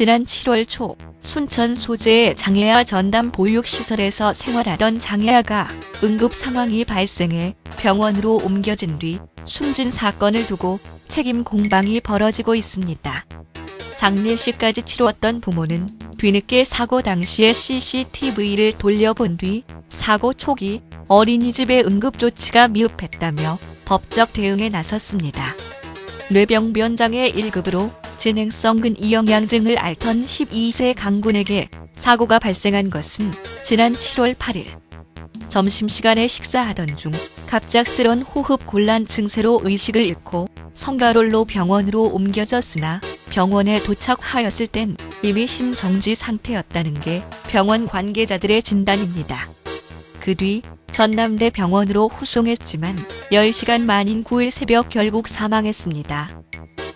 지난 7월 초 순천 소재의 장애아 전담 보육시설에서 생활하던 장애아가 응급 상황이 발생해 병원으로 옮겨진 뒤 숨진 사건을 두고 책임 공방이 벌어지고 있습니다. 장례식까지 치루었던 부모는 뒤늦게 사고 당시의 CCTV를 돌려본 뒤 사고 초기 어린이집의 응급조치가 미흡했다며 법적 대응에 나섰습니다. 뇌병변장애 1급으로 진행성 근 이영양증을 앓던 12세 강군에게 사고가 발생한 것은 지난 7월 8일. 점심시간에 식사하던 중 갑작스런 호흡 곤란 증세로 의식을 잃고 성가롤로 병원으로 옮겨졌으나 병원에 도착하였을 땐 이미 심정지 상태였다는 게 병원 관계자들의 진단입니다. 그 뒤 전남대 병원으로 후송했지만 10시간 만인 9일 새벽 결국 사망했습니다.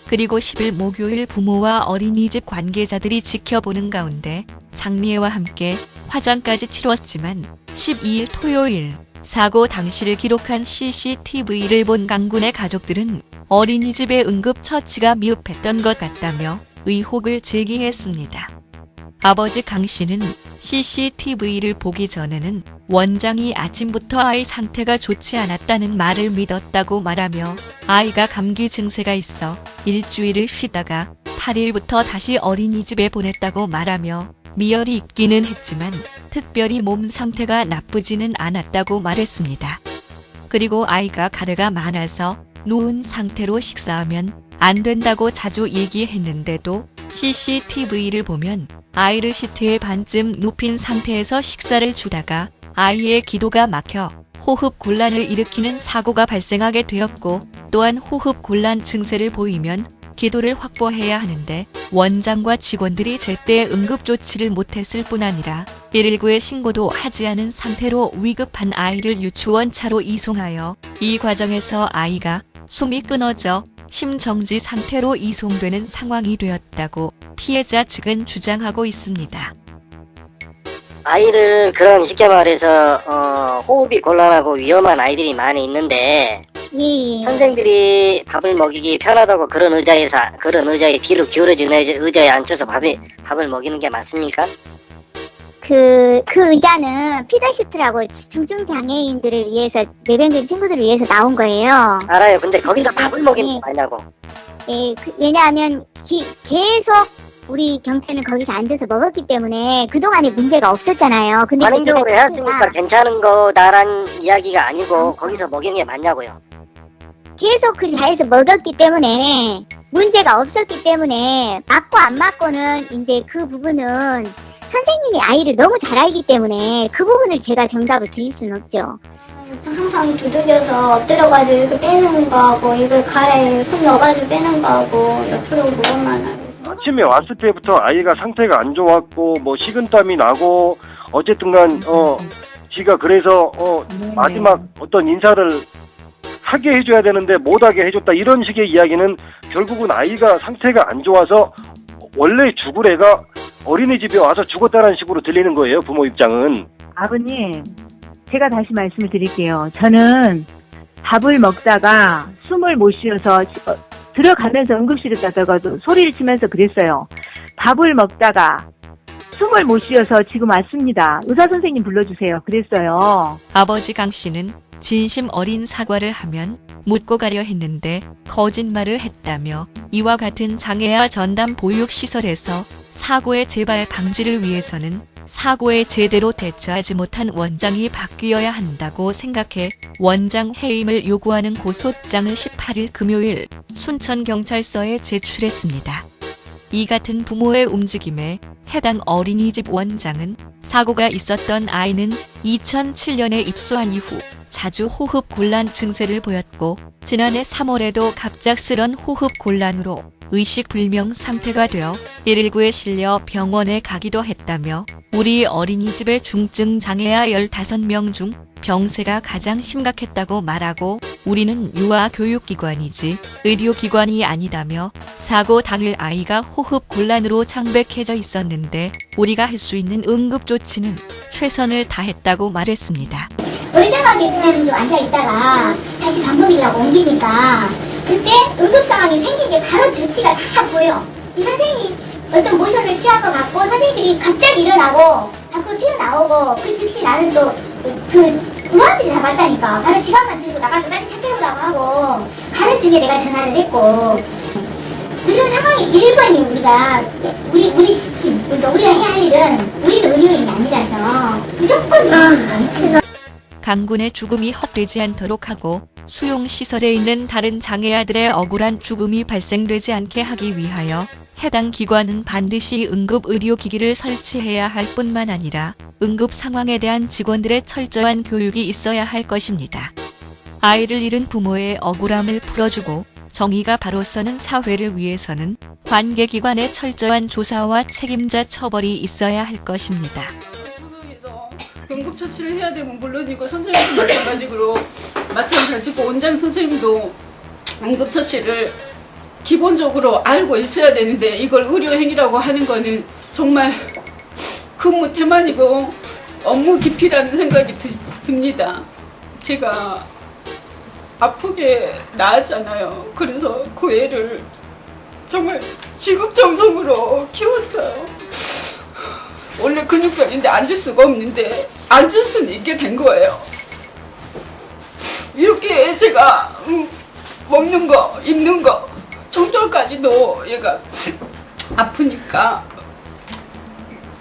그리고 10일 목요일 부모와 어린이집 관계자들이 지켜보는 가운데 장례와 함께 화장까지 치렀지만 12일 토요일 사고 당시를 기록한 CCTV를 본 강군의 가족들은 어린이집의 응급처치가 미흡했던 것 같다며 의혹을 제기했습니다. 아버지 강 씨는 CCTV를 보기 전에는 원장이 아침부터 아이 상태가 좋지 않았다는 말을 믿었다고 말하며 아이가 감기 증세가 있어 일주일을 쉬다가 8일부터 다시 어린이집에 보냈다고 말하며 미열이 있기는 했지만 특별히 몸 상태가 나쁘지는 않았다고 말했습니다. 그리고 아이가 가래가 많아서 누운 상태로 식사하면 안 된다고 자주 얘기했는데도 CCTV를 보면 아이를 시트에 반쯤 눕힌 상태에서 식사를 주다가 아이의 기도가 막혀 호흡 곤란을 일으키는 사고가 발생하게 되었고 또한 호흡 곤란 증세를 보이면 기도를 확보해야 하는데 원장과 직원들이 제때 응급 조치를 못했을 뿐 아니라 119에 신고도 하지 않은 상태로 위급한 아이를 유치원 차로 이송하여 이 과정에서 아이가 숨이 끊어져 심정지 상태로 이송되는 상황이 되었다고 피해자 측은 주장하고 있습니다. 아이를 그런 쉽게 말해서 어, 호흡이 곤란하고 위험한 아이들이 많이 있는데 예, 예. 선생들이 밥을 먹이기 편하다고 그런 의자에서 그런 의자에 뒤로 기울어진 의자- 의자에 앉혀서 밥에, 밥을 먹이는 게 맞습니까? 그, 그 의자는 피더시트라고 중증장애인들을 위해서, 뇌병된 친구들을 위해서 나온 거예요. 알아요. 근데 거기서 밥을 먹이는 게 맞냐고. 예, 그- 왜냐하면 기- 계속 우리 경찰은 거기서 앉아서 먹었기 때문에 그동안에 문제가 없었잖아요. 근데 관행적으로 해왔으니까 괜찮은 거다란 이야기가 아니고 거기서 먹이는 게 맞냐고요. 계속 그 자리에서 먹었기 때문에 문제가 없었기 때문에 맞고 안 맞고는 이제 그 부분은 선생님이 아이를 너무 잘 알기 때문에 그 부분을 제가 정답을 드릴 수는 없죠. 항상 두들겨서 엎드려가지고 이렇게 빼는 거하고 이거 가래 손 넣어가지고 빼는 거하고 옆으로 그것만 하고 있어요. 아침에 왔을 때부터 아이가 상태가 안 좋았고 뭐 식은땀이 나고 어쨌든간 어 지가 그래서 어 마지막 어떤 인사를 하게 해줘야 되는데 못하게 해줬다 이런 식의 이야기는 결국은 아이가 상태가 안 좋아서 원래 죽을 애가 어린이집에 와서 죽었다는 식으로 들리는 거예요 부모 입장은 아버님, 제가 다시 말씀을 드릴게요. 저는 밥을 먹다가 숨을 못 쉬어서 어, 들어가면서 응급실에 가다가도 소리를 치면서 그랬어요. 밥을 먹다가 숨을 못 쉬어서 지금 왔습니다. 의사 선생님 불러주세요. 그랬어요. 아버지 강 씨는 진심 어린 사과를 하면 묻고 가려 했는데 거짓말을 했다며 이와 같은 장애아 전담 보육시설에서 사고의 재발 방지를 위해서는 사고에 제대로 대처하지 못한 원장이 바뀌어야 한다고 생각해 원장 해임을 요구하는 고소장을 18일 금요일 순천경찰서에 제출했습니다. 이 같은 부모의 움직임에 해당 어린이집 원장은 사고가 있었던 아이는 2007년에 입소한 이후 자주 호흡 곤란 증세를 보였고 지난해 3월에도 갑작스런 호흡 곤란으로 의식 불명 상태가 되어 119에 실려 병원에 가기도 했다며 우리 어린이집의 중증 장애아 15명 중 병세가 가장 심각했다고 말하고 우리는 유아 교육기관이지 의료기관이 아니다며 사고 당일 아이가 호흡 곤란으로 창백해져 있었는데 우리가 할 수 있는 응급조치는 최선을 다했다고 말했습니다. 의자가게 그냥 앉아있다가 다시 밥 먹이려고 옮기니까 그때 응급 상황이 생긴 게 바로 조치가 다 보여. 이 선생님이 어떤 모션을 취할 것 같고 선생님들이 갑자기 일어나고 밖으로 튀어나오고 그 즉시 나는 또그 의원들이 다 봤다니까 바로 지갑만 들고 나가서 빨리 차 태우라고 하고 가는 중에 내가 전화를 했고 무슨 상황이 1번이 우리가 우리 우리 지침 그러니까 우리가 해야 할 일은 우리는 의료인이 아니라서 무조건 그래서 강군의 죽음이 헛되지 않도록 하고 수용시설에 있는 다른 장애아들의 억울한 죽음이 발생되지 않게 하기 위하여 해당 기관은 반드시 응급의료기기를 설치해야 할 뿐만 아니라 응급 상황에 대한 직원들의 철저한 교육이 있어야 할 것입니다. 아이를 잃은 부모의 억울함을 풀어주고 정의가 바로 서는 사회를 위해서는 관계기관의 철저한 조사와 책임자 처벌이 있어야 할 것입니다. 상황에서 응급 처치를 해야 되면 물론이고 선생님도 마찬가지로 마찬가지고 원장 선생님도 응급 처치를 기본적으로 알고 있어야 되는데 이걸 의료행위라고 하는 거는 정말 근무 태만이고 업무 기피라는 생각이 드, 듭니다. 제가 아프게 낳았잖아요. 그래서 그 애를 정말 지극정성으로 키웠어요. 원래 근육병인데 앉을 수가 없는데 앉을 수는 있게 된 거예요. 이렇게 제가 음, 먹는 거, 입는 거, 청결까지도 얘가 아프니까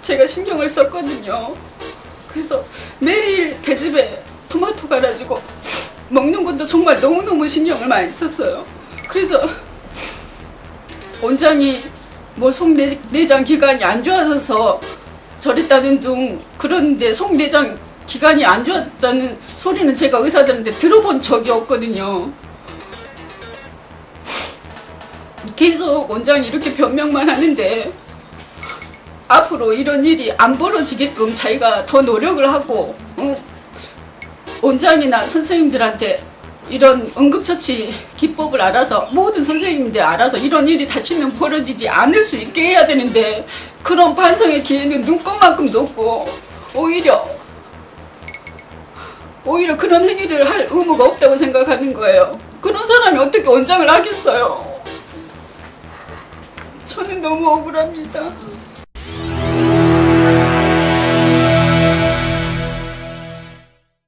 제가 신경을 썼거든요. 그래서 매일 계집에 토마토 갈아주고 먹는 것도 정말 너무너무 신경을 많이 썼어요. 그래서 원장이 뭐 속 내장 기관이 안 좋아져서 저랬다는 둥 그런데 속내장 기관이 안 좋았다는 소리는 제가 의사들한테 들어본 적이 없거든요. 계속 원장이 이렇게 변명만 하는데 앞으로 이런 일이 안 벌어지게끔 자기가 더 노력을 하고 어, 원장이나 선생님들한테 이런 응급처치 기법을 알아서 모든 선생님들 알아서 이런 일이 다시는 벌어지지 않을 수 있게 해야 되는데 그런 반성의 기회는 눈꼽만큼도 없고 오히려 오히려 그런 행위를 할 의무가 없다고 생각하는 거예요. 그런 사람이 어떻게 원장을 하겠어요? 저는 너무 억울합니다.